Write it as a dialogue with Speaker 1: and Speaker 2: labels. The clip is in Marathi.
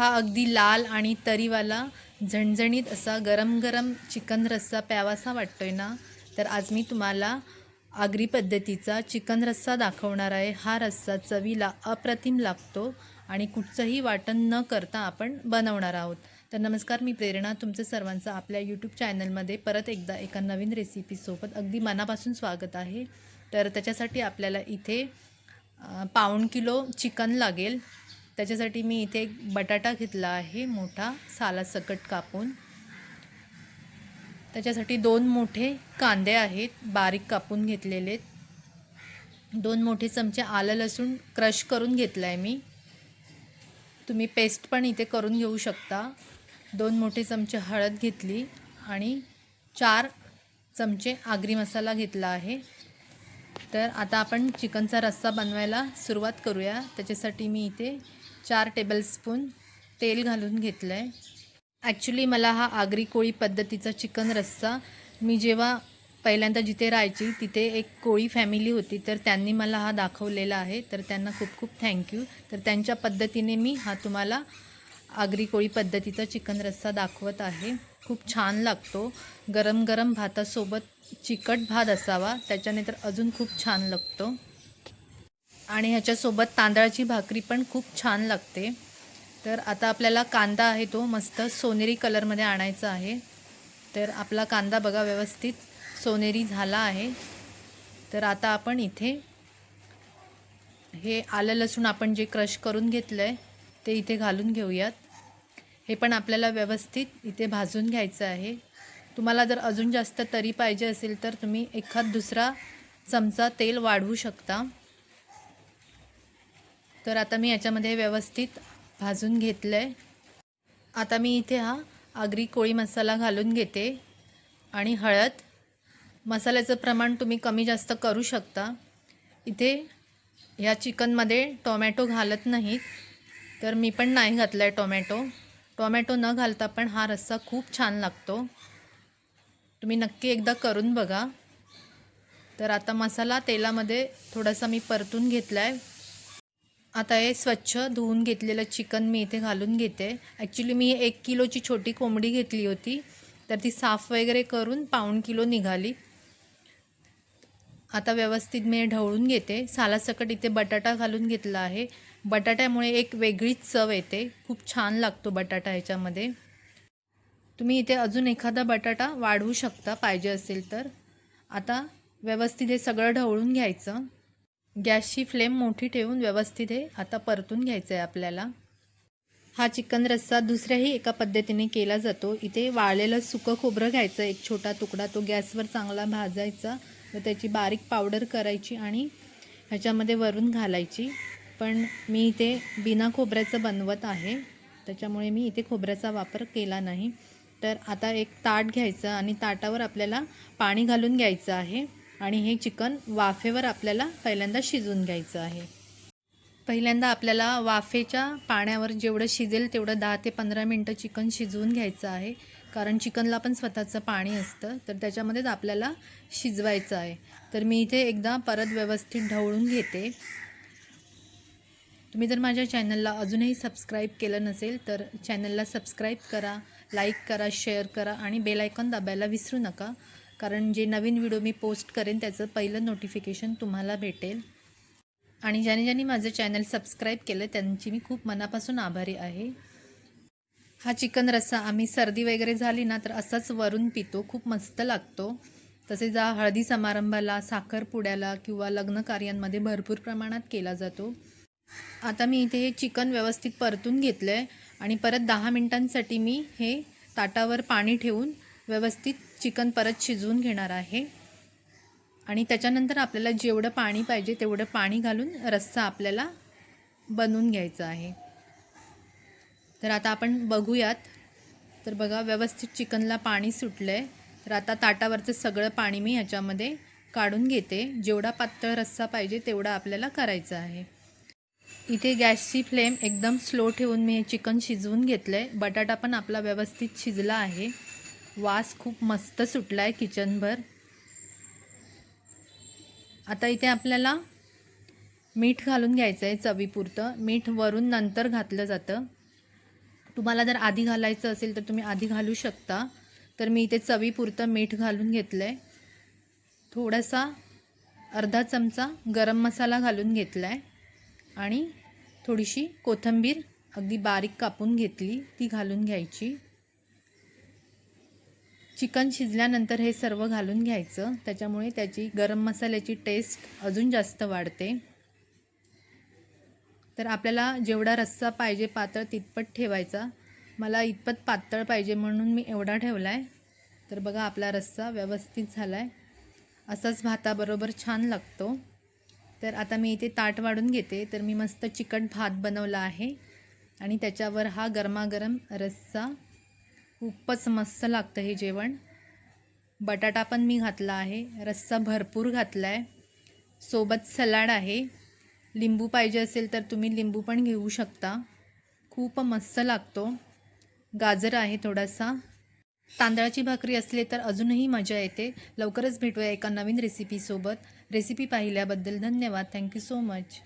Speaker 1: हा अगदी लाल आणि तरीवाला झणझणीत असा गरम गरम चिकन रस्सा प्यावासा वाटतो आहे ना? तर आज मी तुम्हाला आगरी पद्धतीचा चिकन रस्सा दाखवणार आहे. हा रस्सा चवीला अप्रतिम लागतो आणि कुठचंही वाटण न करता आपण बनवणार आहोत. तर नमस्कार मी प्रेरणा. तुमचं सर्वांचं आपल्या यूट्यूब चॅनलमध्ये परत एकदा एका नवीन रेसिपीसोबत अगदी मनापासून स्वागत आहे. तर त्याच्यासाठी आपल्याला इथे पाऊण किलो चिकन लागेल. त्याच्यासाठी मी इथे एक बटाटा घेतला आहे मोठा सालासकट कापून. त्याच्यासाठी दोन मोठे कांदे आहेत बारीक कापून घेतलेले. दोन मोठे चमचे आलं लसूण क्रश करून घेतलं आहे मी. तुम्ही पेस्ट पण इथे करून घेऊ शकता. दोन मोठे चमचे हळद घेतली आणि चार चमचे आगरी मसाला घेतला आहे. तर आता आपण चिकनचा रस्सा बनवायला सुरुवात करूया. त्याच्यासाठी मी इथे चार टेबलस्पून तेल घालून घेतलं आहे ॲक्च्युली मला हा आगरी कोळी पद्धतीचा चिकन रस्सा मी जेव्हा पहिल्यांदा जिथे राहायची तिथे एक कोळी फॅमिली होती तर त्यांनी मला हा दाखवलेला आहे. तर त्यांना खूप खूप थँक्यू तर त्यांच्या पद्धतीने मी हा तुम्हाला आगरी कोळी पद्धतीचा चिकन रस्सा दाखवत आहे. खूप छान लागतो. गरम गरम भातासोबत चिकट भात असावा त्याच्याने तर अजून खूप छान लागतो. आणि ह्याच्यासोबत तांदळाची भाकरी पण खूप छान लागते. तर आता आपल्याला कांदा आहे तो मस्त सोनेरी कलरमध्ये आणायचा आहे. तर आपला कांदा बघा व्यवस्थित सोनेरी झाला आहे. तर आता आपण इथे हे आलं लसूण आपण जे क्रश करून घेतलं आहे ते इथे घालून घेऊयात. हे पण आपल्याला व्यवस्थित इथे भाजून घ्यायचं आहे. तुम्हाला जर अजून जास्त तरी पाहिजे असेल तर तुम्ही एखाद दुसरा चमचा तेल वाढवू शकता. तर आता मी याच्यामध्ये व्यवस्थित भाजून घेतलं आहे आता मी इथे हा आगरी कोळी मसाला घालून घेते आणि हळद. मसाल्याचं प्रमाण तुम्ही कमी जास्त करू शकता. इथे ह्या चिकनमध्ये टोमॅटो घालत नाहीत तर मी पण नाही घातला आहे टोमॅटो. टोमॅटो न घालता पण हा रस्सा खूप छान लागतो. तुम्ही नक्की एकदा करून बघा. तर आता मसाला तेलामध्ये थोडासा मी परतून घेतला आहे आता हे स्वच्छ धुवून घेतलेलं चिकन मी इथे घालून घेते. ॲक्च्युली मी एक किलोची छोटी कोंबडी घेतली होती. तर ती साफ वगैरे करून पाऊण किलो निघाली. आता व्यवस्थित मी हे ढवळून घेते. सालासकट इथे बटाटा घालून घेतला आहे. बटाट्यामुळे एक वेगळीच चव येते. खूप छान लागतो बटाटा ह्याच्यामध्ये. तुम्ही इथे अजून एखादा बटाटा वाढवू शकता पाहिजे असेल तर. आता व्यवस्थित हे सगळं ढवळून घ्यायचं. गॅसची फ्लेम मोठी ठेवून व्यवस्थित हे आता परतून घ्यायचं आहे आपल्याला. हा चिकन रस्सा दुसऱ्याही एका पद्धतीने केला जातो. इथे वाळलेलं सुकं खोबरं घ्यायचं. एक छोटा तुकडा तो गॅसवर चांगला भाजायचा. व त्याची बारीक पावडर करायची आणि ह्याच्यामध्ये वरून घालायची. पण मी इथे बिना खोबऱ्याचं बनवत आहे. त्याच्यामुळे मी इथे खोबऱ्याचा वापर केला नाही. तर आता एक ताट घ्यायचं आणि ताटावर आपल्याला पाणी घालून घ्यायचं आहे. आणि हे चिकन वाफेवर आपल्याला पहिल्यांदा शिजवून घ्यायचं आहे. पहिल्यांदा आपल्याला वाफेच्या पाण्यावर जेवढं शिजेल तेवढं दहा ते पंधरा मिनटं चिकन शिजवून घ्यायचं आहे. कारण चिकनला पण स्वतःचं पाणी असतं तर त्याच्यामध्येच आपल्याला शिजवायचं आहे. तर मी इथे एकदा परत व्यवस्थित ढवळून घेते. तुम्ही जर माझ्या चॅनलला अजूनही सबस्क्राईब केलं नसेल तर चॅनलला सबस्क्राईब करा लाईक करा शेअर करा आणि बेलायकॉन दाबायला विसरू नका. कारण जे नवीन व्हिडिओ मी पोस्ट करेन त्याचं पहिलं नोटिफिकेशन तुम्हाला भेटेल. आणि ज्याने ज्यांनी माझं चॅनल सबस्क्राईब केलं त्यांची मी खूप मनापासून आभारी आहे. हा चिकन रस्सा आम्ही सर्दी वगैरे झाली ना तर असाच वरून पितो. खूप मस्त लागतो. तसेच हा हळदी समारंभाला साखरपुड्याला किंवा लग्नकार्यांमध्ये भरपूर प्रमाणात केला जातो. आता मी इथे हे चिकन व्यवस्थित परतून घेतलं आहे आणि परत दहा मिनटांसाठी मी हे ताटावर पाणी ठेवून व्यवस्थित चिकन परत शिजवून घेणार आहे. आणि त्याच्यानंतर आपल्याला जेवढं पाणी पाहिजे तेवढं पाणी घालून रस्सा आपल्याला बनवून घ्यायचा आहे. तर आता आपण बघूयात. तर बघा व्यवस्थित चिकनला पाणी सुटलं आहे तर आता ताटावरचं सगळं पाणी मी ह्याच्यामध्ये काढून घेते. जेवढा पातळ रस्सा पाहिजे तेवढा आपल्याला करायचा आहे. इथे गॅसची फ्लेम एकदम स्लो ठेवून मी हे चिकन शिजवून घेतलं आहे बटाटा पण आपला व्यवस्थित शिजला आहे. वास खूप मस्त सुटला आहे किचनभर. आता इथे आपल्याला मीठ घालून घ्यायचं आहे चवीपुरतं. मीठ वरून नंतर घातलं जातं. तुम्हाला जर आधी घालायचं असेल तर तुम्ही आधी घालू शकता. तर मी इथे चवीपुरतं मीठ घालून घेतलं आहे थोडासा अर्धा चमचा गरम मसाला घालून घेतला आहे आणि थोडीशी कोथिंबीर अगदी बारीक कापून घेतली ती घालून घ्यायची. चिकन शिजल्यानंतर हे सर्व घालून घ्यायचं. त्याच्यामुळे त्याची गरम मसाल्याची टेस्ट अजून जास्त वाढते. तर आपल्याला जेवढा रस्सा पाहिजे पातळ तितपत ठेवायचा. मला इतपत पातळ पाहिजे म्हणून मी एवढा ठेवला आहे तर बघा आपला रस्सा व्यवस्थित झाला आहे असाच भाताबरोबर छान लागतो. तर आता मी इथे ताट वाढून घेते. तर मी मस्त चिकट भात बनवला आहे. आणि त्याच्यावर हा गरमागरम रस्सा खूपच मस्त लागतं हे जेवण. बटाटा पण मी घातला आहे. रस्सा भरपूर घातला आहे सोबत सलाड आहे. लिंबू पाहिजे असेल तर तुम्ही लिंबू पण घेऊ शकता. खूप मस्त लागतो. गाजर आहे थोडासा. तांदळाची भाकरी असली तर अजूनही मजा येते. लवकरच भेटूया एका नवीन रेसिपीसोबत रेसिपी पाहिल्याबद्दल धन्यवाद. Thank you so much